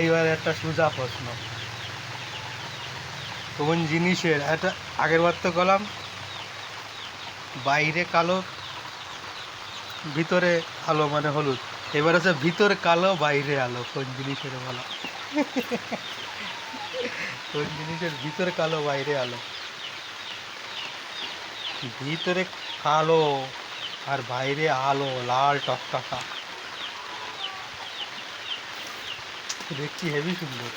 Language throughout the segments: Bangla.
এইবার একটা সোজা প্রশ্ন। কোন জিনিসের একটা আগের বার তো গেলাম বাইরে কালো, ভিতরে আলো মানে হলুদ। এবার হচ্ছে ভিতরে কালো, বাইরে আলো। কোন জিনিসের বলা? কোন জিনিসের ভিতরে কালো, বাইরে আলো? ভিতরে কালো আর বাইরে আলো, লাল টকটকা। দেখছি হেভি সুন্দর।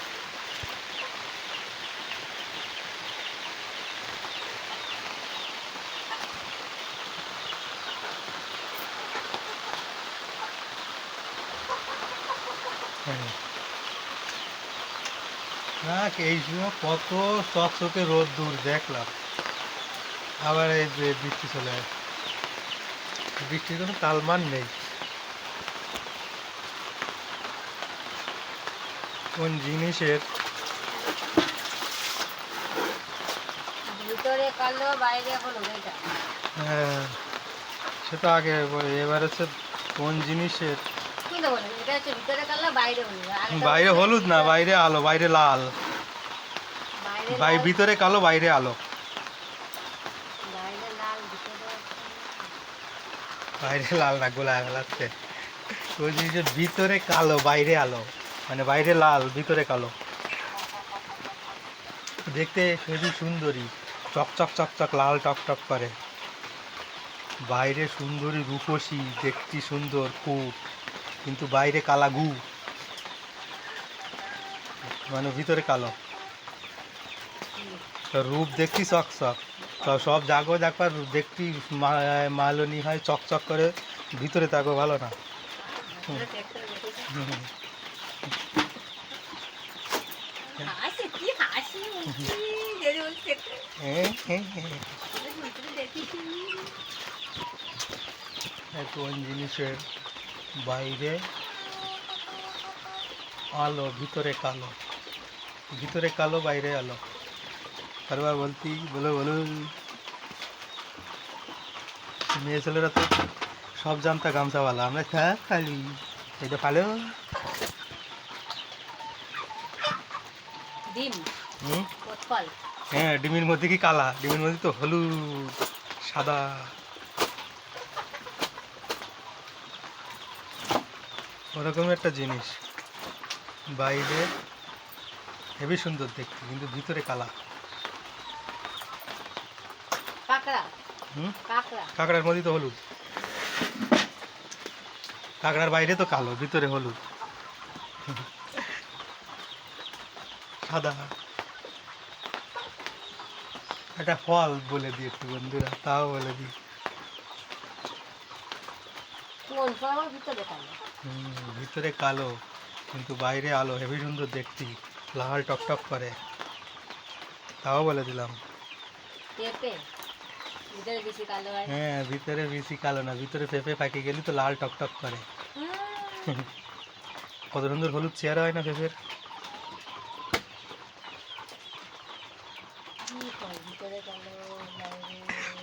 হ্যাঁ। না এই সময় কত চকচকে রোদ দূর, দেখলাম। আবার এই যে বৃষ্টি চলে বৃষ্টির কোনো তালমান নেই। কোন জিনিসের? ভিতরে কালো বাইরে হলুদ এটা। হ্যাঁ সে তো আগে বলে, এবার হচ্ছে কোন জিনিসের? বাইরে হলুদ। না বাইরে আলো বাইরে লাল? বাইরে ভিতরে কালো বাইরে আলো? বাইরে লাল না গোলা ওই জিনিসের ভিতরে কালো বাইরে আলো? মানে বাইরে লাল ভিতরে কালো। দেখতে হেবি সুন্দরী। চকচক চকচক লাল টকটক করে। বাইরে সুন্দরী রূপসী দেখতে সুন্দর খুব কিন্তু বাইরে কালা গু। মানে ভিতরে কালো। তো রূপ দেখতি চকচক তো সব জাগো দেখবার দেখতি মা- মালনী হয় চকচক করে। ভিতরে তাকো ভালো না ভিতরে দেখতে দেখেছি। হুম। হাসি কি কোন জিনিসের বাইরে আলো, ভিতরে কালো। ভিতরে কালো, বাইরে আলো। বারবার বলতি, বলো বলো। মেয়ে ছেলেরা তো সব জানতা গামছাওয়ালা। আমরা খা, খালি। এটা ভালো? ডিম। হ্যাঁ ডিমের মধ্যে কি কালা? ডিমের মধ্যে তো হলুদ সাদা। ওরকম একটা জিনিস। বাইরে হেবি সুন্দর দেখতে কিন্তু ভিতরে কালা। কাঁকড়ার মধ্যে তো হলুদ। কাঁকড়ার বাইরে তো কালো ভিতরে হলুদ। সাদা। একটা ফল বলে দিই একটু বন্ধুরা তাও বলে দিই। ভিতরে কালো। হুম, ভিতরে কালো কিন্তু বাইরে আলো হেভি সুন্দর দেখতি। লাল টকটক করে। তাও বলে দিলাম। হয়। হ্যাঁ ভিতরে বেশি কালো না ভিতরে পেঁপে পাকি গেলি তো লাল টকটক করে। কত সুন্দর হলুদ চেহারা হয় না পেঁপের? ফল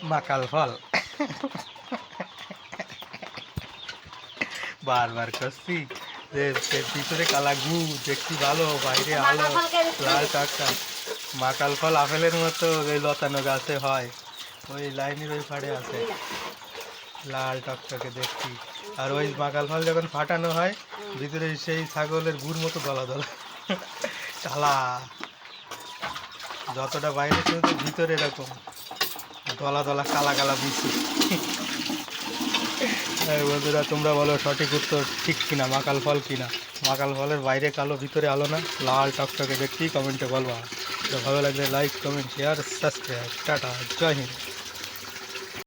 মাকাল ফল। বারবার করছি যে সে- ভিতরে কালা গু দেখছি ভালো বাইরে আলো লাল টাকা মাকাল ফল আপেলের মতো ওই লতানো গাছে হয় ওই লাইনের ওই ফাড়ে আছে। লাল টকটকে দেখছি। আর ওই মাকাল ফল যখন ফাটানো হয় ভিতরে সেই ছাগলের গুড় মতো দলা দলা চালা যতটা বাইরে ছিল তো ভিতরে এরকম দলা দলা, কালা কালা বুঝছি বন্ধুরা, তোমরা বলো সঠিক উত্তর ঠিক কিনা, মাকাল ফল কিনা? মাকাল ফলের বাইরে কালো, ভিতরে আলো না? লাল টকটকে দেখতেই কমেন্টে বলবা। ভালো লাগলে like comment share subscribe tata, Jai Hind.